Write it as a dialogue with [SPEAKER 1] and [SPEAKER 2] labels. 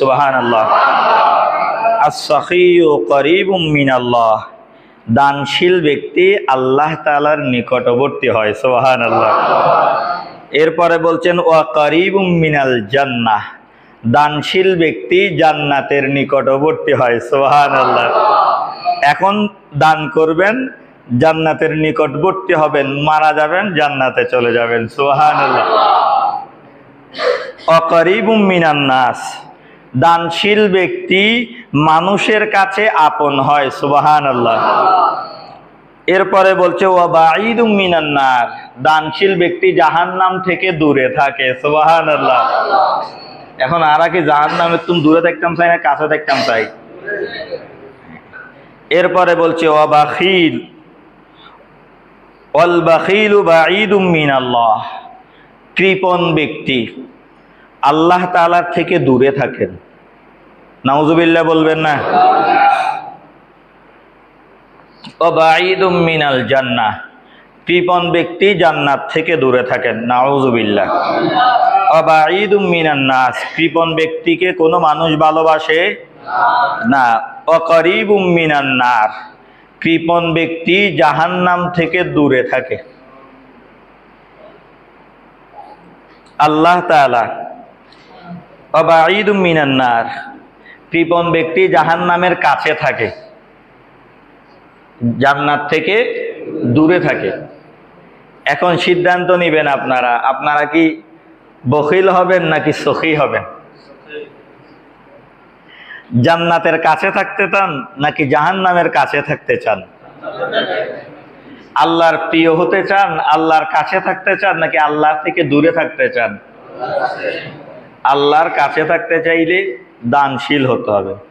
[SPEAKER 1] সুবাহান আল্লাহ দানশীল ব্যক্তি আল্লাহ তালার নিকটবর্তী হয় সোহান আল্লাহ এরপরে বলছেন, ওয়া করিবুম মিনাল জান্নাহ। দানশীল ব্যক্তি জান্নাতের নিকটবর্তী হয় সোহান আল্লাহ এখন দান করবেন, জান্নাতের নিকটবর্তী হবেন, মারা যাবেন, জান্নাতে চলে যাবেন সোহান আল্লাহ অকরিবুম মিনান নাস। দানশীল ব্যক্তি মানুষের কাছে আপন হয় সুবাহান আল্লাহ এরপরে বলছে ও বাঈদুম মিনান নার। দানশীল ব্যক্তি জাহান্নাম থেকে দূরে থাকে সুবাহান আল্লাহ এখন আর কি জাহান্নামে তুমি দূরে দেখতাম চাই না, কাছে দেখতাম চাই। এরপরে বলছে ও বাখিল। অল বাখিলু মিনাল্লাহ। কৃপণ ব্যক্তি। আল্লাহ তালার থেকে দূরে থাকেন। নাউজুবিল্লাহ বলবেন না। মিনাল জান্নাহ। কৃপণ ব্যক্তি জান্নাত থেকে দূরে থাকেন। নাউজুবিল্লাহ। অবাঈদুম মিনান নাস। কৃপণ ব্যক্তিকে কোনো মানুষ ভালোবাসে না। অকরিবুম মিনান নার। কৃপণ ব্যক্তি জাহান্নাম থেকে দূরে থাকে। আল্লাহ তাআলা অবাঈদুম মিনান নার। কৃপণ ব্যক্তি জাহান্নামের কাছে থাকে। জান্নাত থেকে দূরে থাকে। এখন সিদ্ধান্ত নেবেন আপনারা আপনারা কি বখিল হবেন নাকি সখী হবেন? জান্নাতের কাছে থাকতে চান নাকি জাহান্নামের কাছে থাকতে চান? আল্লাহর প্রিয় হতে চান, আল্লাহর কাছে থাকতে চান নাকি আল্লাহ থেকে দূরে থাকতে চান? আল্লাহর কাছে থাকতে চাইলে দানশীল হতে হবে।